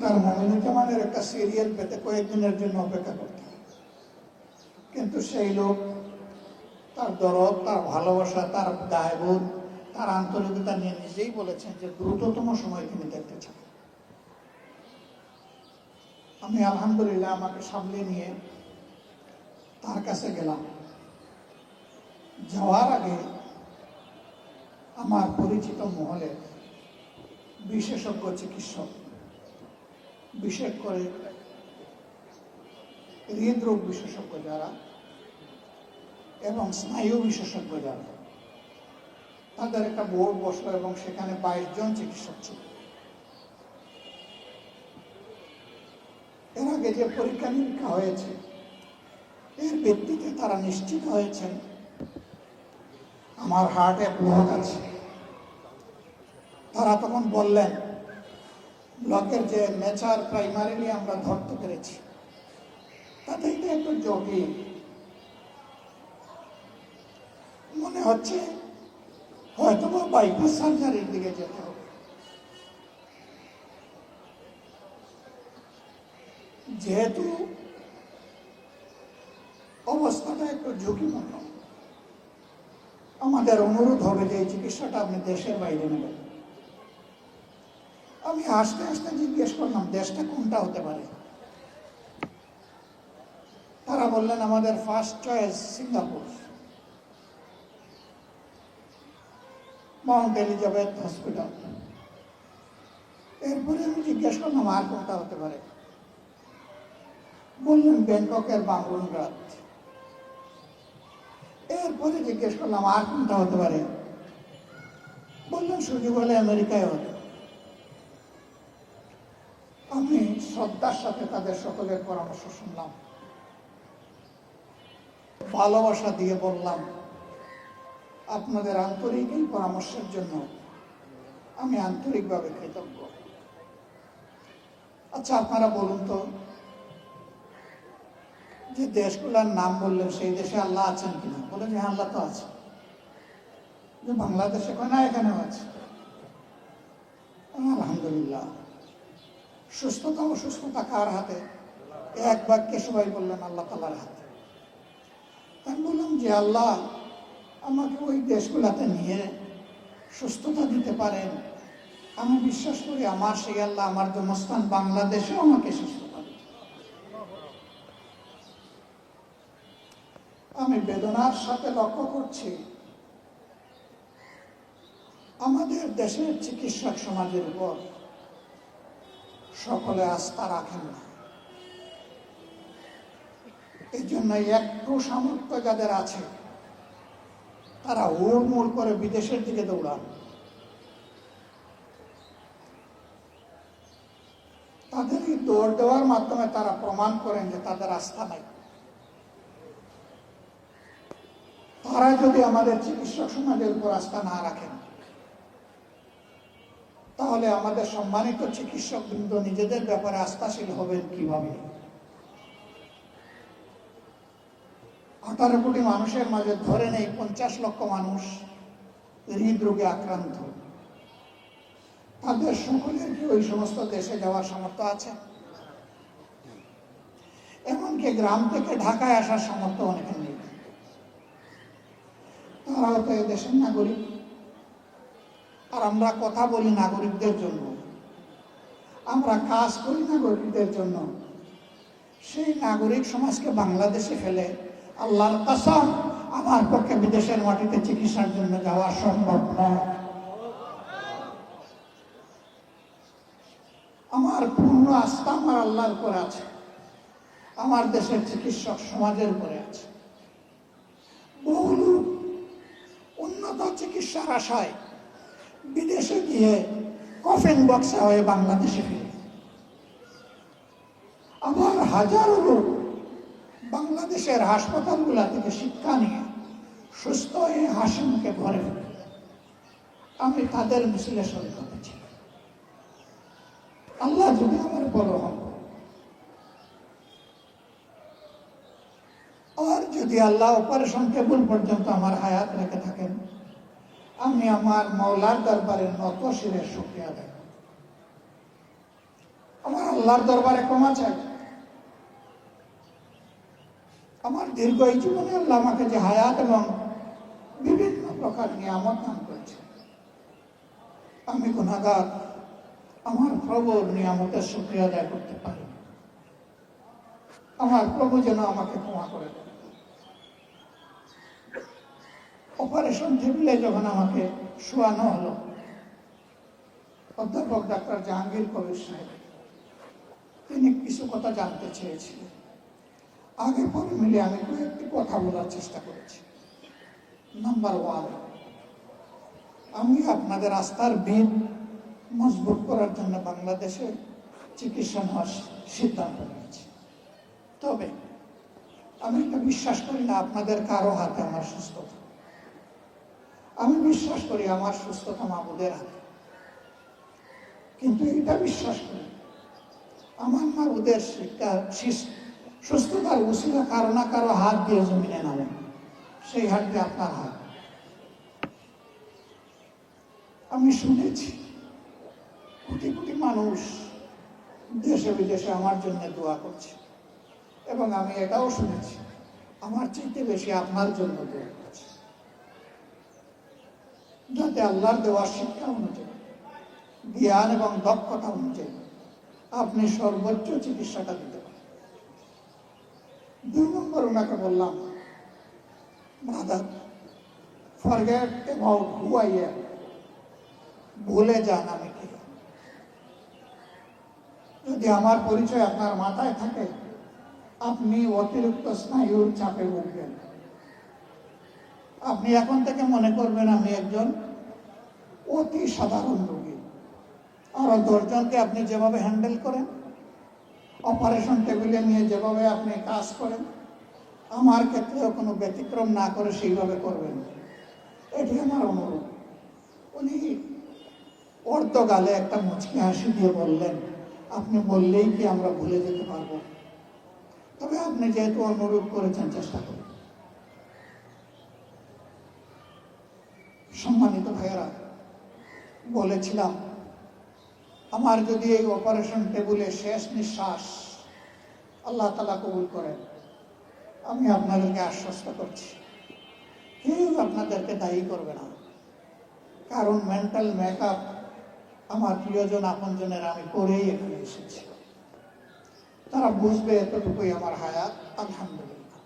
তার মমিনুজ্জামানের একটা সিরিয়াল পেতে কয়েকদিনের জন্য অপেক্ষা করতে কিন্তু সেই লোক, তার দরদ, তার ভালোবাসা, তার দায়বোধ, তার আন্তরিকতা নিয়ে নিজেই বলেছেন যে দ্রুততম সময় তিনি দেখতে চান। আমি আলহামদুলিল্লাহ আমাকে সামলে নিয়ে তার কাছে গেলাম। যাওয়ার আগে আমার পরিচিত মহলে বিশেষজ্ঞ চিকিৎসক বিশেষ করে। হৃদরোগ বিশেষজ্ঞ যারা এবং স্নায়ু বিশেষজ্ঞ যারা, তাদের একটা বোর্ড বসল এবং সেখানে বাইশ জন চিকিৎসক ছিল। এর আগে যে পরীক্ষা নিরীক্ষা হয়েছে, এর ভিত্তিতে তারা নিশ্চিত হয়েছেন, আমার হার্টে ব্লক আছে তারা তখন বললেন ব্লকের যে নেচার প্রাইমারিলি আমরা ধরতে পেরেছি তাতে তো একটু জটিল। মনে হচ্ছে হয়তো বা বাইপাস সার্জারির দিকে যেতে হবে। যেহেতু অবস্থাটা একটু ঝুঁকিপূর্ণ, আমাদের অনুরোধ হবে যে এই চিকিৎসাটা আপনি দেশের বাইরে নেবেন। আমি আস্তে আস্তে জিজ্ঞেস করলাম, দেশটা কোনটা হতে পারে? তারা বললেন, আমাদের first choice Singapore. Mount Elizabeth hospital. এরপরে আমি জিজ্ঞেস করলাম, আর কোনটা হতে পারে? বললেন, ব্যাংককের বাংলুনগ্রাদ এরপরে জিজ্ঞেস করলাম, আর কোনটা হতে পারে? বললেন, সুযোগ হলে আমেরিকায় হতে আমি শ্রদ্ধার সাথে তাদের সকলের পরামর্শ শুনলাম। ভালোবাসা দিয়ে বললাম আপনাদের আন্তরিক এই পরামর্শের জন্য আমি আন্তরিকভাবে কৃতজ্ঞ। আচ্ছা আপনারা বলুন তো যে দেশগুলোর নাম বললেন সেই দেশে আল্লাহ আছেন কিনা? বলে যে হ্যাঁ, আল্লাহ তো আছে। যে বাংলাদেশে কয় না এখানেও আছে। আলহামদুলিল্লাহ। সুস্থতা অসুস্থতা কার হাতে এক বাক্যে সবাই বললেন, আল্লাহ তালার হাতে। আমি বললাম যে আল্লাহ, আমাকে ওই দেশগুলাতে নিয়ে সুস্থতা দিতে পারেন। আমি বিশ্বাস করি আমার সেই আল্লাহ আমার জন্মস্থান বাংলাদেশেও আমাকে সুস্থতা আমি বেদনার সাথে লক্ষ্য করছি, আমাদের দেশের চিকিৎসক সমাজের উপর সকলে আস্থা রাখেন না। এই জন্য একটু সামর্থ্য যাদের আছে, তারা হুড়মুড় করে বিদেশের দিকে দৌড়ান। তাদের এই দৌড় দেওয়ার মাধ্যমে তারা প্রমাণ করেন যে তাদের আস্থা নাই। তারা যদি আমাদের চিকিৎসক সমাজের উপর আস্থা না রাখেন তাহলে আমাদের সম্মানিত চিকিৎসক বৃন্দ নিজেদের ব্যাপারে আস্থাশীল হবেন কীভাবে? আঠারো কোটি মানুষের মাঝে ধরে নেই পঞ্চাশ লক্ষ মানুষ হৃদরোগে আক্রান্ত। তাদের সকলের কি ওই সমস্ত দেশে যাওয়ার সামর্থ্য আছে? এমনকি গ্রাম থেকে ঢাকায় আসার সামর্থ্য অনেকের নেই। তারাও তো দেশের নাগরিক। আর আমরা কথা বলি নাগরিকদের জন্য। আমরা কাজ করি নাগরিকদের জন্য। সেই নাগরিক সমাজকে বাংলাদেশে ফেলে আল্লাহর কসম, আমার পক্ষে বিদেশের মাটিতে চিকিৎসার জন্য যাওয়া সম্ভব নয়। আমার পূর্ণ আস্থা আমার আল্লাহর উপরে আছে। আমার দেশের চিকিৎসক সমাজের উপরে আছে। বহু উন্নত চিকিৎসার আশায় বিদেশে গিয়ে কফেন বক্সা হয়ে বাংলাদেশে ফিরে। আবার হাজারো লোক বাংলাদেশের হাসপাতালগুলা থেকে শিক্ষা নিয়ে সুস্থ হয়ে হাসি মুখে ঘরে ফিরে। আমি তাদের শরীর করেছি। আল্লাহ যদি আমার বড় হন, আর যদি আল্লাহ অপারেশন টেবল পর্যন্ত আমার হায়াত রেখে থাকেন আমি আমার মৌলার দরবারে নত শিরের শুক্রিয়া দেব আমার আল্লাহর দরবারে ক্ষমা চাই। আমার দীর্ঘ এই জীবনে আল্লাহ আমাকে যে হায়াত এবং বিভিন্ন প্রকার নিয়ামত দান করেছে আমি গুণাগার আমার প্রভুর নিয়ামতের শুক্রিয়া আদায় করতে পারি। আমার প্রভু যেন আমাকে ক্ষমা করে দেন। অপারেশন টেবিলে যখন আমাকে শোয়ানো হলো, অধ্যাপক ডাক্তার জাহাঙ্গীর কবির সাহেব, তিনি কিছু কথা জানতে চেয়েছিলেন। আগে পরে মিলে আমি কয়েকটি কথা বলার চেষ্টা করেছি। নাম্বার ওয়ান আমি আপনাদের আস্থার ভিত মজবুত করার জন্য বাংলাদেশে চিকিৎসা নেওয়ার সিদ্ধান্ত নিয়েছি। তবে, আমি এটা বিশ্বাস করি না আপনাদের কারও হাতে আমার সুস্থতা আমি বিশ্বাস করি আমার সুস্থতা মাবুদের হাতে। কিন্তু এটা বিশ্বাস করি। আমার শিক্ষা শিস- সুস্থতার উচিলা কারও না কারও হাত দিয়ে জমিনে নামে। সেই হাত দিয়ে আপনার হাত। আমি শুনেছি, কোটি কোটি মানুষ দেশে বিদেশে আমার জন্য দোয়া করছে। এবং আমি এটাও শুনেছি, আমার চাইতে বেশি আপনার জন্য দোয়া। যাতে আল্লাহর দেওয়া শিক্ষা অনুযায়ী, জ্ঞান এবং দক্ষতা অনুযায়ী আপনি সর্বোচ্চ চিকিৎসাটা দিতে পারেন। দুই নম্বর ওনাকে বললাম brother forget about who I am ভুলে যান আমি কি। যদি আমার পরিচয় আপনার মাথায় থাকে, আপনি অতিরিক্ত স্নায়ুর চাপে ভুগবেন। আপনি এখন থেকে মনে করবেন আমি একজন অতি সাধারণ রোগী। আরও দশজনকে আপনি যেভাবে হ্যান্ডেল করেন, অপারেশন টেবিলে নিয়ে যেভাবে আপনি কাজ করেন, আমার ক্ষেত্রেও কোনো ব্যতিক্রম না করে সেইভাবে করবেন। এটি আমার অনুরোধ। উনি অর্ধ গালে একটা মুচকি হাসি দিয়ে বললেন, আপনি বললেই কি আমরা ভুলে যেতে পারব? তবে আপনি যেহেতু অনুরোধ করেছেন, চেষ্টা করুন। সম্মানিত ভাইয়েরা বলেছিলাম, আমার যদি এই অপারেশন টেবিলে শেষ নিঃশ্বাস, আল্লাহ তালা কবুল করেন। আমি আপনাদেরকে আশ্বস্ত করছি। কেউ আপনাদেরকে দায়ী করবে না। কারণ মেন্টাল মেকআপ আমার প্রিয়জন, আপনজনের, আমি করেই এখানে এসেছি। তারা বুঝবে এতটুকুই আমার হায়াত, আলহামদুলিল্লাহ।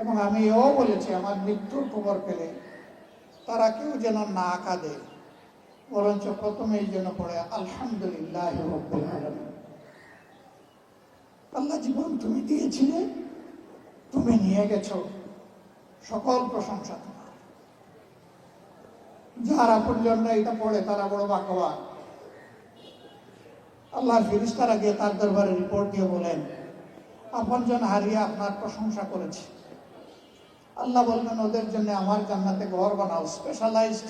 এবং আমি এও বলেছি, আমার মৃত্যুর খবর পেলে তারা কেউ যেন না কাঁদে। বরঞ্চ প্রথমেই যেন পড়ে, আলহামদুলিল্লাহ। আল্লাহ জীবন তুমি দিয়েছিলে, তুমি নিয়ে গেছ। সকল প্রশংসা তোমার। যারা পর্যন্ত এটা পড়ে, তারা বড় বাকবান আল্লাহর ফিরিস্তারা গিয়ে তার দরবারে রিপোর্ট দিয়ে বলেন আপনজন হারিয়ে আপনার প্রশংসা করেছে। আল্লাহ বলবেন ওদের জন্য আমার জান্নাতে ঘর বানাও স্পেশালাইজড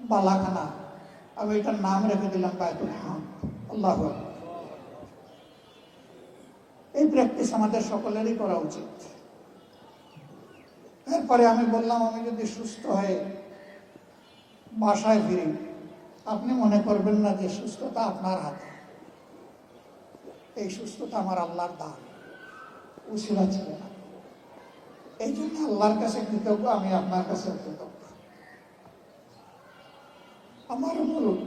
বালাখানা। আমি এটার নাম রেখে দিলাম বায়তুল হাম আল্লাহ এই প্র্যাকটিস আমাদের সকলেরই করা উচিত। এরপরে আমি বললাম, আমি যদি সুস্থ হয়ে বাসায় ফিরি, আপনি মনে করবেন না যে সুস্থতা আপনার হাতে। এই সুস্থতা আমার আল্লাহর দান। উশিলা ছিল না। এই জন্য আল্লাহর কাছে কৃতজ্ঞ, আমি আপনার কাছে কৃতজ্ঞ। আমার অনুরোধ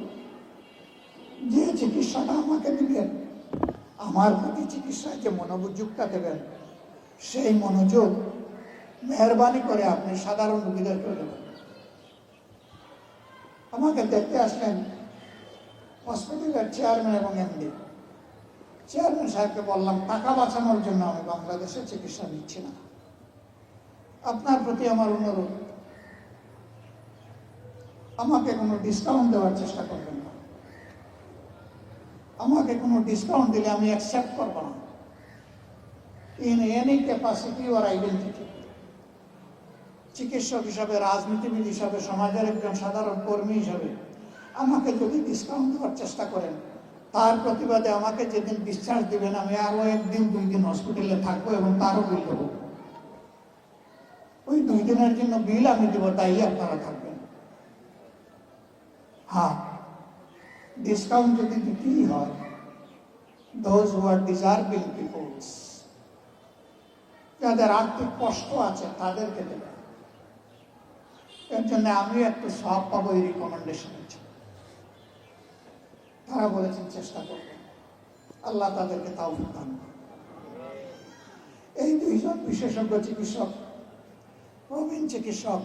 যে চিকিৎসাটা আমাকে দিবেন, আমার প্রতি চিকিৎসায় যে মনোযোগটা দেবেন, সেই মনোযোগ মেহরবানি করে আপনি সাধারণ রোগীদেরকে দেবেন। আমাকে দেখতে আসলেন হসপিটালের চেয়ারম্যান এবং এমডি। চেয়ারম্যান সাহেবকে বললাম, টাকা বাঁচানোর জন্য আমি বাংলাদেশে চিকিৎসা নিচ্ছি না। আপনার প্রতি আমার অনুরোধ আমাকে কোনো ডিসকাউন্ট দেওয়ার চেষ্টা করবেন না। আমাকে কোনো ডিসকাউন্ট দিলে আমি অ্যাকসেপ্ট করব না। ইন এনি ক্যাপাসিটি ওর আইডেন্টিটি চিকিৎসক হিসাবে, রাজনীতিবিদ হিসাবে, সমাজের একজন সাধারণ কর্মী হিসাবে আমাকে যদি ডিসকাউন্ট দেওয়ার চেষ্টা করেন, তার প্রতিবাদে আমাকে যেদিন ডিসচার্জ দিবেন, আমি আরও একদিন, দুই দিন হসপিটালে থাকব এবং তারও বিল দেবো। ওই দুই দিনের জন্য বিল আমি দেবো, তাই আপনারা থাকবেন। হ্যাঁ ডিসকাউন্ট যদি দিতেই হয় who are deserving peoples যাদের আর্থিক কষ্ট আছে তাদেরকে দেবে এর জন্য আমি একটু সব পাবো এই রিকমেন্ডেশন তারা বলেছেন, চেষ্টা করবে। আল্লাহ তাদেরকে তাও দান এই দুইজন বিশেষজ্ঞ চিকিৎসক, প্রবীণ চিকিৎসক,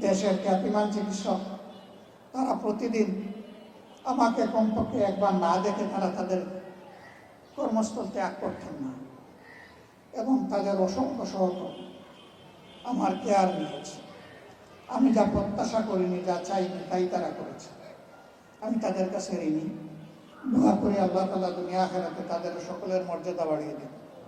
দেশের খ্যাতিমান চিকিৎসক তারা প্রতিদিন আমাকে কমপক্ষে একবার না দেখে তারা তাদের কর্মস্থল ত্যাগ করতেন না। এবং তাদের অসংখ্য সহকর্মী আমার কেয়ার নিয়েছে। আমি যা প্রত্যাশা করিনি, যা চাইনি, তাই তারা করেছে। আমি তাদের কাছে ঋণী। দোয়া করি আল্লাহ তালা দুনিয়া খেলাতে তাদের সকলের মর্যাদা বাড়িয়ে দিন